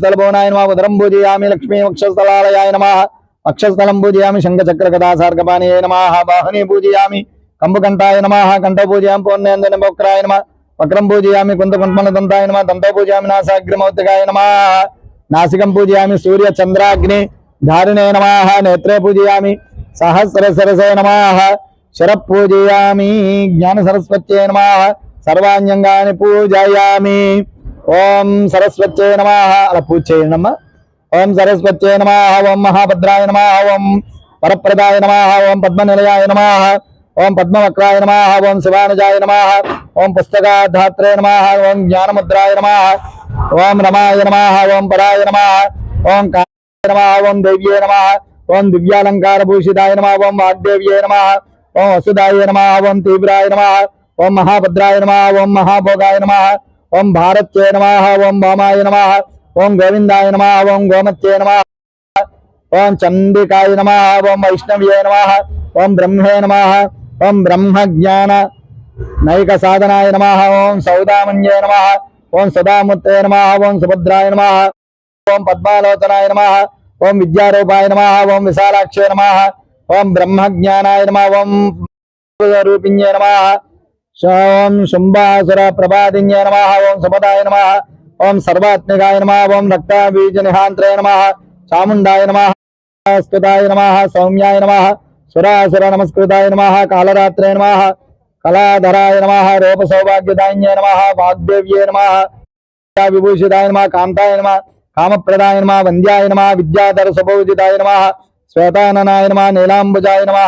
స్థలభవనాయ నమ ఉదరం పూజయామి లక్ష్మీ వక్షస్థలాలయాయ నమ. వక్షస్థలం పూజయామి శంఖచక్ర గదా సార్గపాణియే నమ. వాహని పూజయామి కంబుకంఠాయ నమ. కంఠ పూజయాం పూర్ణేంద్ర వక్రాయ నమ. వక్రం పూజయామి కుంత కుంట్మల దంతాయ నమ. దంతో పూజయామి నాసాగ్రమౌతికాయ నమ. నాసికం పూజయామి సూర్య చంద్రాగ్ని ధారిణే నమ. నేత్రే పూజయామి సహస్ర సరసే నమ. శర పూజయామి జ్ఞాన సరస్వత్యే నమ. సర్వాణ్యంగాని పూజయామి ఓం సరస్వత్యే నమ అలా పూజ చేయండి అమ్మా ఓం సరస్వత్యే నమ ఓం మహాభద్రాయ నమ ఓం వరప్రదాయ నమ ఓం పద్మనిలయాయ నమ ఓం పద్మవక్రాయ నమ ఓం శివానుజాయ నమ ఓం పుస్తకాధాత్రే నమ ఓం జ్ఞానముద్రాయ నమ ఓం రమాయ నమ ఓం పరాయ నమ ఓం కాయ నమ ఓం దేవ్యే నమ ఓం దివ్యాలంకారభూషితాయ నమ ఓం వాగ్దేవ్యే నమ ఓం వసుదాయ నమ ఓం తీవ్రాయ నమ ఓం మహాభద్రాయ నమ ఓం మహాభోగాయ నమ ఓం భారత్యే నమ ఓం భామాయ నమ ఓం గోవిందాయ నమ ఓం గోమత్యే నమ ఓం చండికాయ నమ ఓం వైష్ణవ్యే నమ ఓం బ్రహ్మే నమ ఓం బ్రహ్మ జ్ఞాన నైక సాధనాయ నమ ఓం సౌదామన్యే నమ ఓం సదాముత్తే నమ ఓం సుభద్రాయ నమ ఓం పద్మాలోచనాయ నమ ఓం విద్యారూపాయ నమ ఓం విశాలాక్షే నమ ఓం బ్రహ్మ జ్ఞానాయ నమ ఓం రూపిణ్యే నమ ఓం శుంభాసుర ప్రభాదిన్యే నమ ఓం సుపదాయ నమ ఓం సర్వాత్మికాయ నమ ఓం రక్తాబీజ నిహాంత్రే నమ చాముండాయ నమ స్తుతాయ నమ సౌమ్యాయ నమ సురాసుర నమస్కృతాయ నమ కాళరాత్రే నమ కళాధరాయ నమ రూప సౌభాగ్యదాన్యే నమ వాగ్దేవ్యే నమ విభూషితాయ నమ కాంతాయ నమ కామప్రదాయ నమ వంద్యాయ నమ విద్యాధర సుభూజితాయ నమ శ్వేతాననాయ నమ నీలాంబుజాయ నమ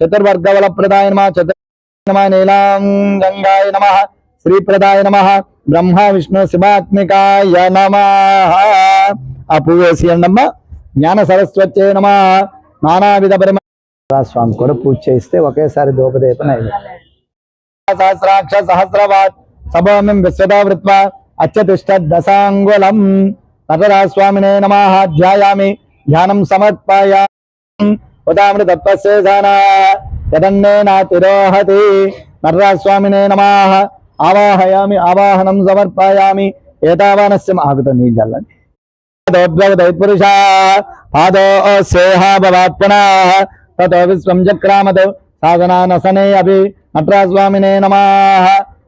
చతుర్వర్గవలప్రదాయ నమ చతుర్ నమ నీలాంగాయ నమ శ్రీప్రదాయ నమ బ్రహ్మ విష్ణు శివాత్మికాయ నమ ఆ పువ్వు వేసి అండమ్మ జ్ఞాన సరస్వత్యే నమ। నానావిధ పరిమ స్వామి కూడా పూజ చేస్తే ఒకేసారి దూపదీపం సహస్రాక్ష సహస్రవాత్ సభోమిం విశ్వదా వృత్వా అత్యతిష్ట దశాంగులం నటరాస్వామినే నమ ధ్యాయామి ధ్యానం సమర్పయ ఉదామృతత్వశేషాన యదన్నేనాతిరోహతి నర్రాస్వామినే నమ ఆవాహయామి ఆవాహనం సమర్పయామి ఏతావానస్యం ఆగుత నీళ్ళని దైత్పురుష పాదో సేహాభవాత్మనా తతో విశ్వం చక్రామతో సాధనానసనే అభి నటరాస్వామినే నమ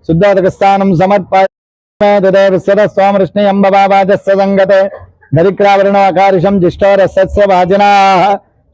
శుద్ధోదకస్థానం సమర్పయస్వామృష్ణయంబవాజస్య సంగతే దరిక్రావరణో అకారిషం జిష్టోరస్య వాజినా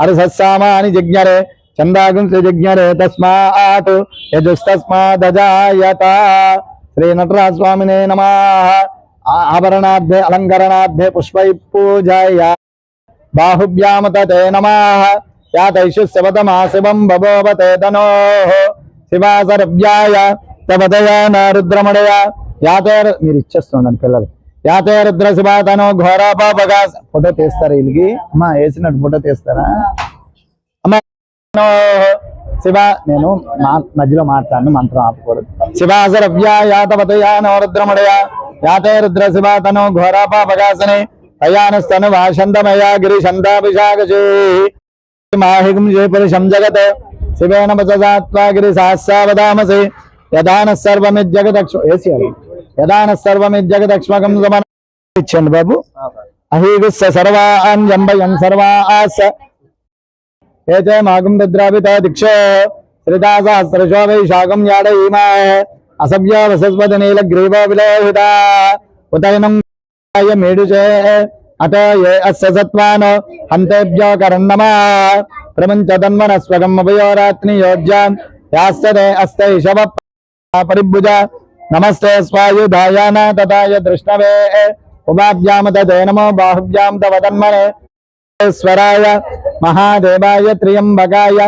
అర్ధస్సామాని జిజ్ఞరే చందాగుం జిజ్ఞరే తస్మాత్ యజుస్తస్మాదజాయత శ్రీ నటరాజస్వామినే నమ ఆభరణాభ్యే అలంకరణాభ్యే పుష్పై పూజయ బాహుభ్యామత తే నమః యాతైషు శివతమా శివం బభోవతే తనో శివాసరభ్యాయ తవదయాన రుద్రమడయ యాతే మీరు ఇచ్చేస్తుండండి పిల్లలకి. యాతే రుద్ర శివ ఘోరాపాపగా ఫోటో తీస్తారా వీళ్ళకి అమ్మా వేసినట్టు ఫోటో తీస్తారా? అమ్మా శివ నేను మా మధ్యలో మాట్లాడిన మంత్రం ఆపకూడదు. శివాసరభ్యాయాతవతయానో రుద్రమడయ. యాతే రుద్ర శివ ఘోరాపాపగాసని అయానస్తను వాషంతమయా గిరిశంతాభిషాకశే మాహికం జయపురుషం జగత్. శివేణ పచాత్వా గిరి సహస్రావదామసి యదాన సర్వమిజ్జగదక్ష ఏసీ యదాన సర్వమి జగదక్ష్మకం సమన ఇచ్చండి బాబు. అహీగుస్స సర్వాన్ జంబయం సర్వాస ఏతే మాగం భద్రాభిత దిక్షో. శ్రితా సహస్రశో వై శాకం యాడయీమా. అసభ్య వసస్పతి నీల గ్రీవ విలోహిత. ఉదయనం మేడుచే అత ఏ అస్య సత్వాన్. హంతేభ్యో కరణమ. ప్రపంచ తన్మన స్వగం అభయోరాత్ని యోజ్యాన్ యాస్తదే అస్త శవ పరిభుజ. నమస్తే స్వాయుధాయాన తథాయ దృష్ణవే. ఉమాభ్యామ తదే నమో బాహుభ్యాం తవ స్వరాయ మహాదేవాయ త్రియంబకాయ.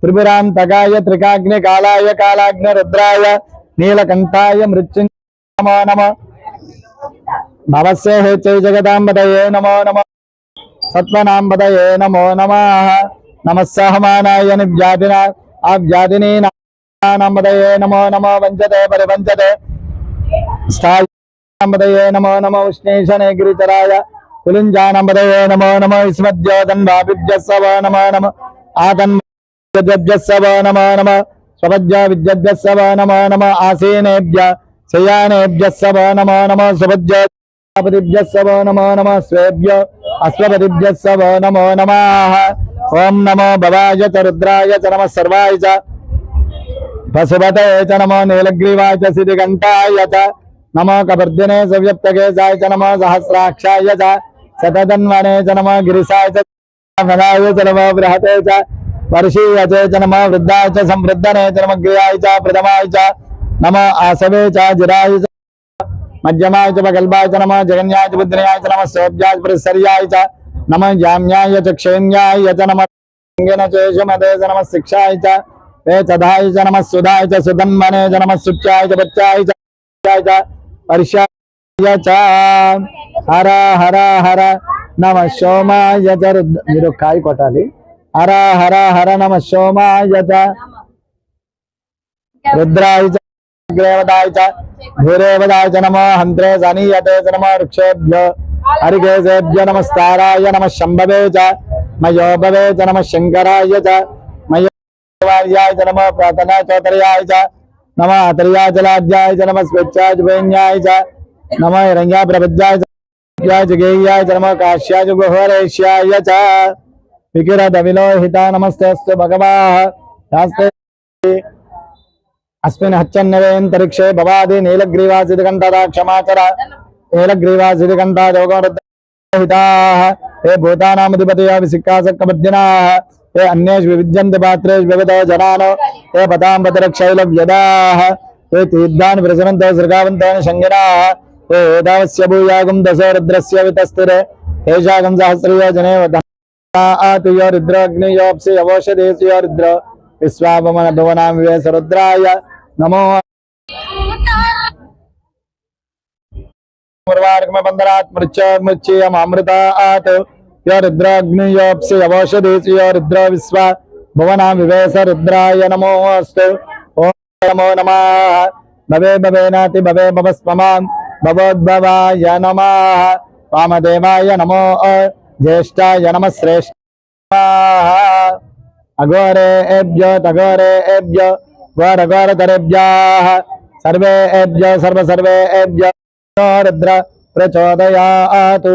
త్రిపురాంతకాయ త్రికాగ్ని కాళాయ కాళాగ్ని రుద్రాయ. నీలకంఠాయ మృత్యుంజయ నమో. నమ భవస్య హేచై జగదాంబదయే నమో నమ. సత్వనాంబదయే నమో నమ. నమః సహమానాయ నివ్యాధిన. ఆ వ్యాధిని నాం నమో నమో. వంచతే పరివంచతే స్థాయి నమో నమో ఉష్ణేశనే గిరిచరాయ కులింజానంబదయే నమో నమో విస్మద్యోదన్వాభిభ్యస్సవ నమో నమ ఆతన్వభ్యస్సవ నమో నమ స్వపద్య విద్యభ్యస్సవ నమో నమ ఆసీనేభ్య శయానేభ్యస్సవ నమో నమ స్వపద్యోపతిభ్యస్సవ నమో నమ స్వేభ్య అశ్వపతిభ్యస్సవ నమో నమ ఓం నమో భవాయ చ రుద్రాయ చ నమ సర్వాయ చ పశుపతే చ నమో నీలగ్రీవాయ చ సిరికంఠాయ చ నమో కపర్దినే సవ్యప్తకేశాయ చ నమో సహస్రాక్షాయ చ శతధన్వనే చ నమో గిరిశాయ చ ఫలాయ చ నమో బృహతే చ వర్షీయతే చ నమో వృద్ధాయ చ సంవృద్ధనే చ నమ గ్రియాయ చ ప్రథమాయ చ నమో ఆసవే చ జిరాయ చ మధ్యమాయ చ పకల్పాయ చ నమో జగన్యాయ చ బుద్ధిన్యాయ చ నమ సోభ్యాయ పరిసర్యాయ చ నమ జామ్యాయ చ క్షేమ్యాయ చ నమ అంగన చేషమదే చ నమ శిక్షాయ చ वे चधाय च नमः सुधाय च सुधन्वने च नमः सुच्याय च बच्चाय च च च वर्षाय च హర హర హర నమ సోమాయ చ రుద్ర మీరు కాయ కొట్టాలి హర హర హర నమ సోమాయ చ రుద్రాయ చ గ్రేవదాయ చ భూరేవదాయ చ నమో హంత్రే సనీయతే చ నమో వృక్షేభ్యో హరికేశేభ్య నమస్తారాయ నమ శంభవే చ మయోభవే చ నమ శంకరాయ చ మయ వార్యాయ చ నమ ప్రాతనా చోతర్యాయ చ నమ అతర్యాయ చలాధ్యాయ చ నమ స్వేచ్ఛాయ చ భైన్యాయ చ నమ హిరణ్యా ప్రపద్యాయ చ యాయ చ గేయాయ చ నమ కాశ్యాయ చ గుహోరేష్యాయ చ వికిరద విలోహిత నమస్తేస్తు భగవాః శాస్త్రే అస్మిన్ హచ్చన్నవేంతరిక్షే భవాది నీలగ్రీవాసిది ये अन्येष विविध्यन्ति पात्रेषु विविधो जनानो ये पतां पतरक्षैलव्यदाः तीर्थान् प्रसरन्तः सृगावन्तानि शङ्गिनाः ये एतावस्य भूयागं दशो रुद्रस्य वितस्तिरे तेषागं सहस्रयोजने आतु यो रुद्राग्नियोऽप्सि यवोषधेषु यो रुद्र, विश्वापमनभुवनां विवेश रुद्राय नमो मृच्चमृच्चियमृतात् యో రుద్ర విశ్వాపమన భువనాం వివేశ రుద్రాగ్నియోప్సి అవోషధేసు యో రుద్ర విశ్వ భువన వివేశ రుద్రాయ నమో అస్తు ఓం నమో నమ భవే భవేనాతి భవే భవ భవస్మమాన్ భవోద్భవాయ నమ వామదేవాయ నమో జ్యేష్ఠాయ నమ శ్రేష్ఠ అఘోరేభ్యో తఘోరేభ్యో ఘోరఘోరతరేభ్యాः సర్వేభ్యో సర్వ సర్వేభ్యో రుద్ర ప్రచోదయాతు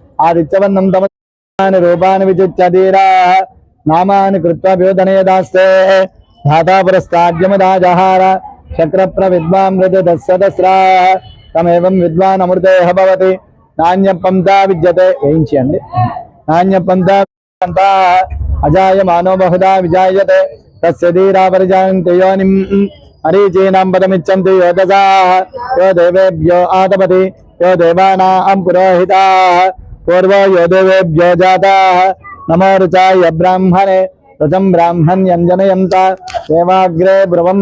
ఆదిత్యవన్నం తమాని రూపాన్ని విచిత్యధీరా నామాని కృత్వా వ్యోధనేదాస్తే ధాతా పురస్తాద్యమదాజహార శక్రప్ర విద్వాన్ తమేవం విద్వాన్ అమృతేహ భవతి నాణ్య పంతా విద్యతే వేయించండి నాణ్య నాణ్యపంతా అజాయమానో బహుదా విజాయతే తస్య ధీరా పరిజాయంతి యోనిం అరీచీనాం పదమిచ్చంతి యోగజా యో దేవేభ్యో ఆతపతి యో దేవానా పురోహితాः पूर्व योदेवेभ्यो जाताः नमो ऋचाय ब्राह्मणे रजम ब्राह्मण्यं जनयन्त। देवाग्रे ब्रुवं।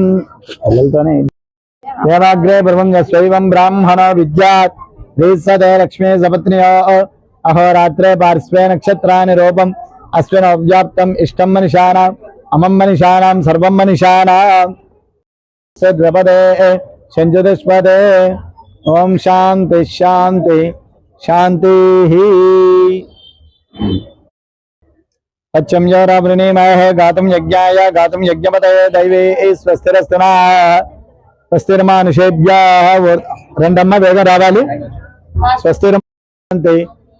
देवाग्रे ब्रुवं यस्वैवं ब्राह्मण विद्या ह्रीसते लक्ष्मी सपत्नी अहोरात्रे पार्श्वे नक्षत्राणि अश्विन अश्विनव्याप्तम् इष्ट मनिषाणाम्। अमं मनिषाणां सर्वं मनिषाणां द्वपदे शञ्जुतिष्पदे। ॐ शांति शांति శాంతి శాంతి శాంతి సత్యం యోరావృణీమయ గాతం యజ్ఞాయ గాతం యజ్ఞపతే దైవే స్వస్తిరస్తునా స్వస్తిర్మానుషేభ్య రెండమ్మ వేగం రావాలి స్వస్తిర్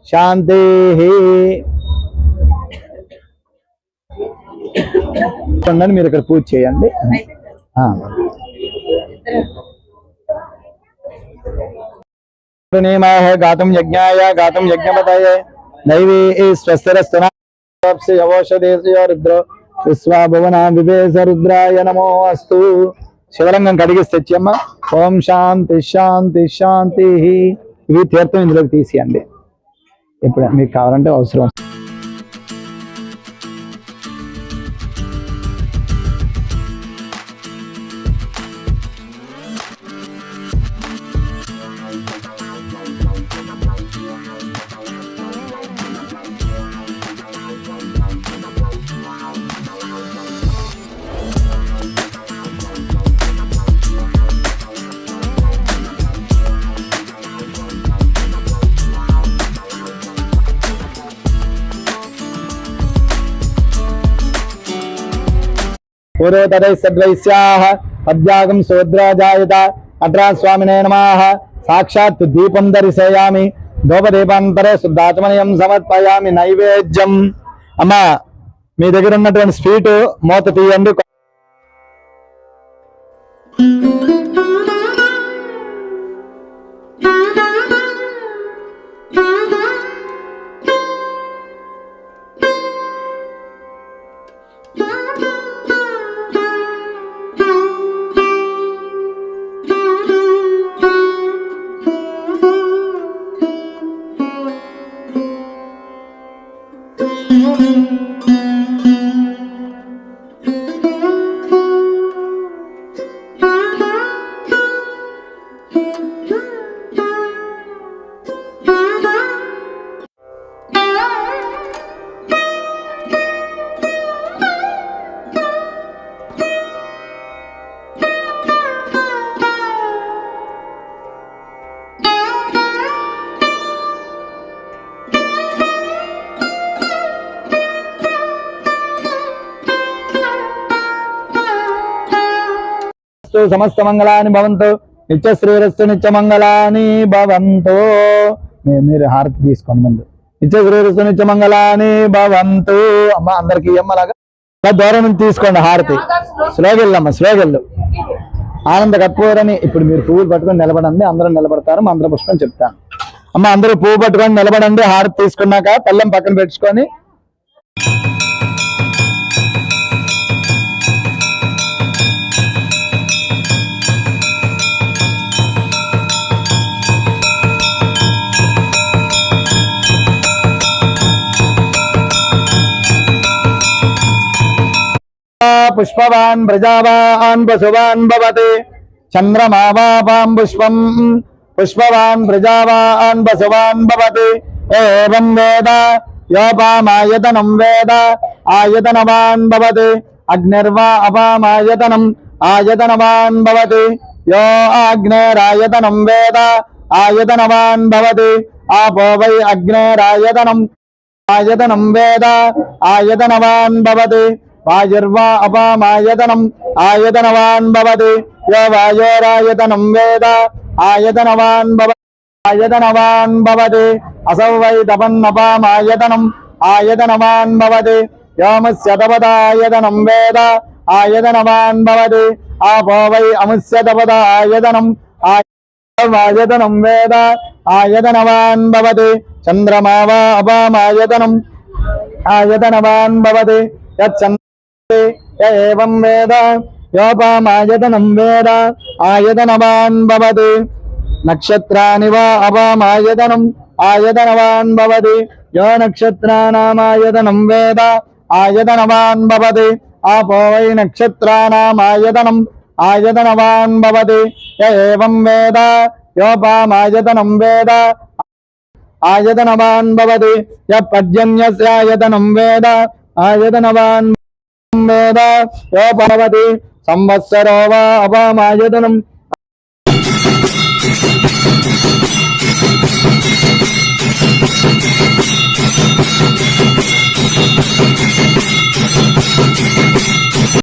శాంతి మీరు ఇక్కడ పూజ చేయండి ఆ. నియమాయ గాతం యజ్ఞాయ గాతం యజ్ఞపతయే దైవీ స్వస్తిరస్తునాశదేశయో రుద్రో విశ్వాభువన వివేశ రుద్రాయ నమో అస్తు శివలింగం కడిగి తెచ్చమ్మ ఓం శాంతి శాంతి శాంతి ఇవి తీర్థం ఇందులోకి తీసియండి. ఇప్పుడు మీకు కావాలంటే అవసరం. పూర్వతరై సద్వైశ్యాः పద్యాగం శూద్రాజాయత అట్రా స్వామినే నమః సాక్షాత్ దీపం దర్శయామి ధూపదీపాంతరే శుద్ధాత్మనయం సమర్పయామి నైవేద్యం అమ్మా మీ దగ్గర ఉన్నటువంటి స్వీట్ మూత తీయండి. సమస్త మంగళాని భవంతు నిత్య శ్రీరస్సు నిత్య మంగళాని భవంతు. మీరు హారతి తీసుకోండి ముందు. నిత్య శ్రీరస్సు నిత్య మంగళాని భవంతు. అమ్మ అందరికి అమ్మలాగా. ఇలా దూరం నుంచి తీసుకోండి హారతి. స్లోగా వెళ్ళమ్మా ఆనంద కర్పూరని ఇప్పుడు మీరు పువ్వులు పట్టుకొని నిలబడండి. అందరూ నిలబడతారు. మంత్ర పుష్పం చెప్తాను. అమ్మ అందరూ పువ్వు పట్టుకొని నిలబడండి. హారతి తీసుకున్నాక పళ్ళెం పక్కన పెట్టుకొని పుష్పవాన్ ప్రజావాన్ పశువాన్ భవతి చంద్రమావాపాం పుష్పం పుష్పవాన్ ప్రజావాన్ పశువాన్ భవతి ఏవం వేద యోపామాయతనం వేద ఆయతనవాన్ భవతి అగ్నిర్వా అపామాయతనం ఆయతనవాన్ భవతి యో అగ్నేరాయతనం వేద ఆయతనవాన్ భవతి ఆపో వై అగ్నేరాయతనం ఆయతనం వేద ఆయతనవాన్ భవతి వాయుర్వా అపామాయతనం ఆయతనవాన్ భవతి యో వాయోరాయతనం వేద ఆయతనవాన్ భవ ఆయతనవాన్ భవతి అసౌ వై తపన్నపామాయతనం ఆయతనవాన్ భవతి వ్యోమస్యతపదాయతనం వేద ఆయతనవాన్ భవతి ఆపో వై అముస్యతపదాయతనం ఆయతనం వేద ఆయతనవాన్ భవతి చంద్రమా వా అపామాయతనం ఆయతనవాన్ భవతి యచ్చంద్రే ఏం వేద యోపామాయతనం వేద ఆయతనవాన్ భవతి నక్షత్రాని వా అపామాయతనం ఆయతనవాన్ భవతి యో నక్షత్రానామాయతనం వేద ఆయతనవాన్ భవతి ఆపో వై నక్షత్రానామాయతనం ఆయతనవాన్ భవతి ఏం వేద యోపామాయతనం వేద ఆయతనవాన్ భవతి య పర్జన్యస్యాయతనం వేద ఆయతనవాన్ వేద యోపవతి సంవత్సరో వా you.